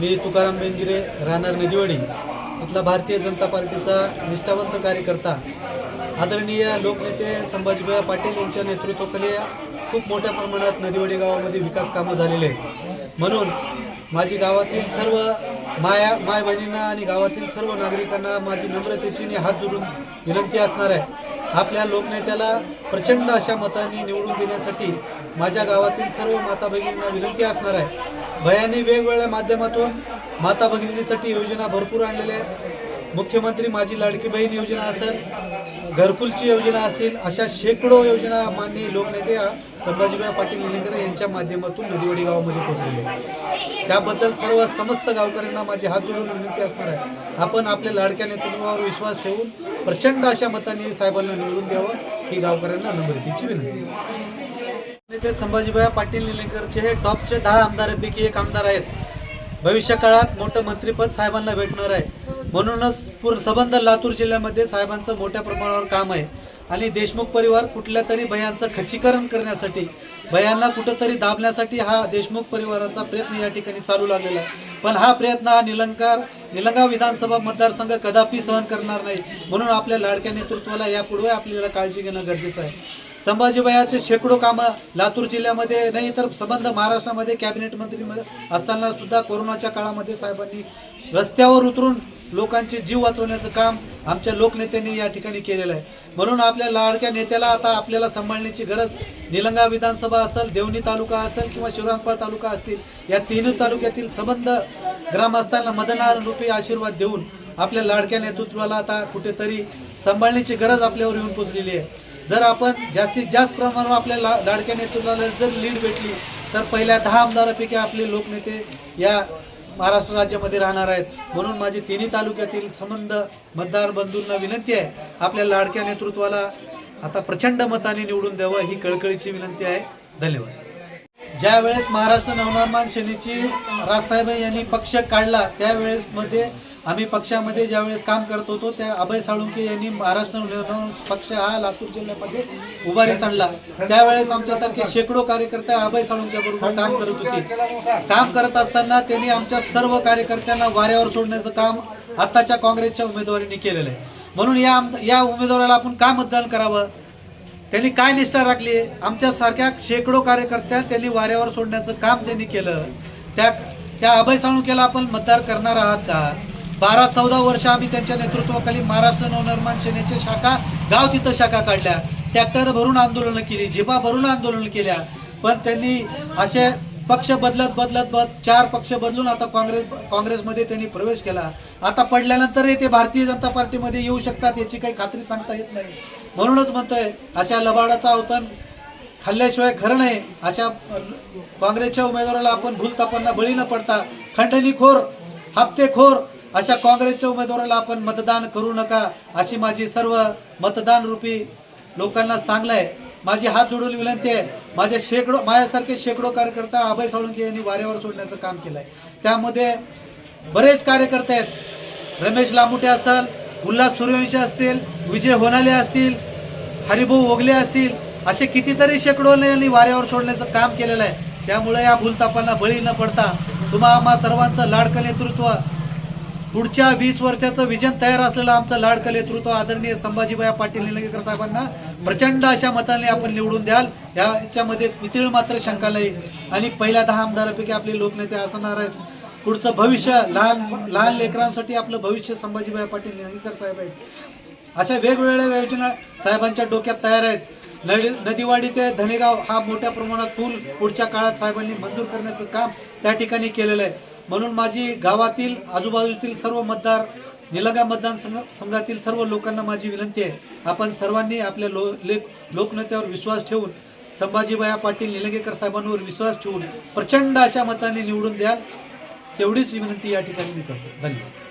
मी तुकाराम बेंजिरे राहणार नदीवाडी इथला भारतीय जनता पार्टीचा निष्ठावंत कार्यकर्ता आदरणीय लोकनेते संभाजीभाई पाटील यांच्या नेतृत्वाखाली खूप मोठ्या प्रमाणात नदीवाडी गावामध्ये विकास कामं झालेले आहेत. म्हणून माझी गावातील सर्व माया माय बहिणींना आणि गावातील सर्व नागरिकांना माझी नम्रतेची आणि हात जोडून विनंती असणार आहे. आपल्या लोकनेत्याला प्रचंड अशा मतांनी निवडून देण्यासाठी माझ्या गावातील सर्व माता भगिनींना विनंती असणार आहे. भयानी वेगवेगळ्या माध्यमातून माता भगिनींसाठी योजना भरपूर आणलेल्या आहेत. मुख्यमंत्री माझी लाडकी बहीण योजना असेल घरकुलची योजना असतील अशा शेकडो योजना माननीय लोकनेते संभाजीभाई पाटील निलंगेकर यांच्या माध्यमातून नदीवडी गावामध्ये पोहोचलेले त्याबद्दल सर्व समस्त गावकऱ्यांना माझी हात जोडून विनंती असणार आहे. आपण आपल्या लाडक्या नेतृत्वावर विश्वास ठेवून प्रचंड अशा मताने साहेबांना निवडून द्यावं ही गावकऱ्यांना नम्रतेची विनंती. नेते संभाजीभाई पाटील निलंगेकरचे हे टॉपचे दहा आमदारांपैकी एक आमदार आहेत. भविष्य काळात मोठं मंत्रिपद साहेबांना भेटणार आहे. म्हणूनच पूर सबंध लातूर जिल्ह्यामध्ये साहेबांचं मोठ्या प्रमाणावर काम आहे. आणि देशमुख परिवार कुठल्या तरी भयांचं खच्चीकरण करण्यासाठी भयांना कुठंतरी दाबण्यासाठी हा देशमुख परिवाराचा प्रयत्न या ठिकाणी चालू लागलेला आहे. पण हा प्रयत्न हा निलंकार निलंगा विधानसभा मतदारसंघ कदापि सहन करणार नाही. म्हणून आपल्या लाडक्या नेतृत्वाला यापुढे आपल्याला काळजी घेणं गरजेचं आहे. संभाजीबाईचे शेकडो कामं लातूर जिल्ह्यामध्ये नाही तर संबंध महाराष्ट्रामध्ये कॅबिनेट मंत्रीमध्ये असताना सुद्धा कोरोनाच्या काळामध्ये साहेबांनी रस्त्यावर उतरून लोकांचे जीव वाचवण्याचं काम आमच्या लोकनेत्यांनी या ठिकाणी केलेलं आहे. म्हणून आपल्या लाडक्या नेत्याला आता आपल्याला सांभाळण्याची गरज निलंगा विधानसभा असेल देवणी तालुका असेल किंवा शिवरामपाळ तालुका असतील या तीनही तालुक्यातील संबंध ग्रामस्थांना मदनार रूपी आशीर्वाद देऊन आपल्या लाडक्या नेतृत्वाला आता कुठेतरी सांभाळण्याची गरज आपल्यावर येऊन पोचलेली आहे. जर आपण जास्तीत जास्त प्रमाणावर आपल्या ला लाडक्या नेतृत्वाला जर लीड भेटली तर पहिल्या दहा आमदारापैकी आपले लोकनेते या महाराष्ट्र राज्यामध्ये राहणार आहेत. म्हणून माझी तिन्ही तालुक्यातील संबंध मतदार बंधूंना विनंती आहे आपल्या लाडक्या नेतृत्वाला आता प्रचंड मताने निवडून द्यावं ही कळकळीची विनंती आहे. धन्यवाद. ज्यावेळेस महाराष्ट्र नवनिर्माण सेनेची राजसाहेब यांनी पक्ष काढला त्यावेळेस मध्ये आम्ही पक्षामध्ये ज्यावेळेस काम करत होतो त्या अभय साळुंके यांनी महाराष्ट्र पक्ष हा लातूर जिल्ह्यामध्ये उभारीस आणला त्यावेळेस आमच्यासारखे शेकडो कार्यकर्ते अभय साळुंक्याबरोबर काम करत होते. काम करत असताना त्यांनी आमच्या सर्व कार्यकर्त्यांना वाऱ्यावर सोडण्याचं काम आताच्या काँग्रेसच्या उमेदवारीने केलेलं आहे. म्हणून या या उमेदवाराला आपण का मतदान करावं? त्यांनी काय निष्ठा राखली? आमच्यासारख्या शेकडो कार्यकर्त्या त्यांनी वाऱ्यावर सोडण्याचं काम त्यांनी केलं त्या त्या अभय साळुंकेला आपण मतदार करणार आहात का? बारा चौदा वर्ष आम्ही त्यांच्या नेतृत्वाखाली महाराष्ट्र नवनिर्माण सेनेच्या शाखा गाव तिथं शाखा काढल्या. ट्रॅक्टर भरून आंदोलनं केली जिबा भरून आंदोलनं केल्या. पण त्यांनी असे पक्ष बदलत बदलत बद चार पक्ष बदलून आता काँग्रेस काँग्रेसमध्ये त्यांनी प्रवेश केला. आता पडल्यानंतरही ते भारतीय जनता पार्टीमध्ये येऊ शकतात याची काही खात्री सांगता येत नाही. म्हणूनच म्हणतोय अशा लबाडाचा अवतन खाल्ल्याशिवाय खरं नाही. अशा काँग्रेसच्या उमेदवाराला आपण भूलतापांना बळी न पडता खंडणीखोर हप्तेखोर अशा काँग्रेसच्या उमेदवाराला आपण मतदान करू नका अशी माझी सर्व मतदान रूपी लोकांना सांगलंय. माझी हात जोडून विनंती आहे. माझे शेकडो माझ्यासारखे शेकडो कार्यकर्ता अभय साळुंके यांनी वाऱ्यावर सोडण्याचं काम केलंय. त्यामध्ये बरेच कार्यकर्ते आहेत. रमेश लामुटे असेल उल्हास सूर्यवंशी असतील विजय होनाले असतील हरिभाऊ ओगले असतील असे कितीतरी शेकडो यांनी वाऱ्यावर सोडण्याचं काम केलेलं आहे. त्यामुळे या भूलतापांना बळी न पडता तुम्हा आम्हा सर्वांचं लाडकं नेतृत्व पुढच्या वीस वर्षाचं विजन तयार असलेलं आमचं लाडकं नेतृत्व आदरणीय संभाजीबाई पाटील निलंगेकर साहेबांना प्रचंड अशा मताने आपण निवडून द्याल. याच्यामध्ये वितीळ मात्र शंका नाही. आणि पहिल्या दहा आमदारापैकी आपले लोकनेते असणार आहेत. पुढचं भविष्य लहान लहान लेकरांसाठी आपलं भविष्य संभाजीबाई पाटील निलंगेकर साहेब आहेत. अशा वेगवेगळ्या योजना साहेबांच्या डोक्यात तयार आहेत. नदी नदीवाडी ते धनेगाव हा मोठ्या प्रमाणात पूल पुढच्या काळात साहेबांनी मंजूर करण्याचं काम त्या ठिकाणी केलेलं आहे. म्हणून माझी गावातील आजूबाजूतील सर्व मतदार निलंगा मतदान संघ संघातील सर्व लोकांना माझी विनंती आहे. आपण सर्वांनी आपल्या लो लेख लोकनेत्यावर विश्वास ठेवून संभाजीबाया पाटील निलंगेकर साहेबांवर विश्वास ठेवून प्रचंड अशा मताने निवडून द्याल तेवढीच विनंती या ठिकाणी मी करतो. धन्यवाद.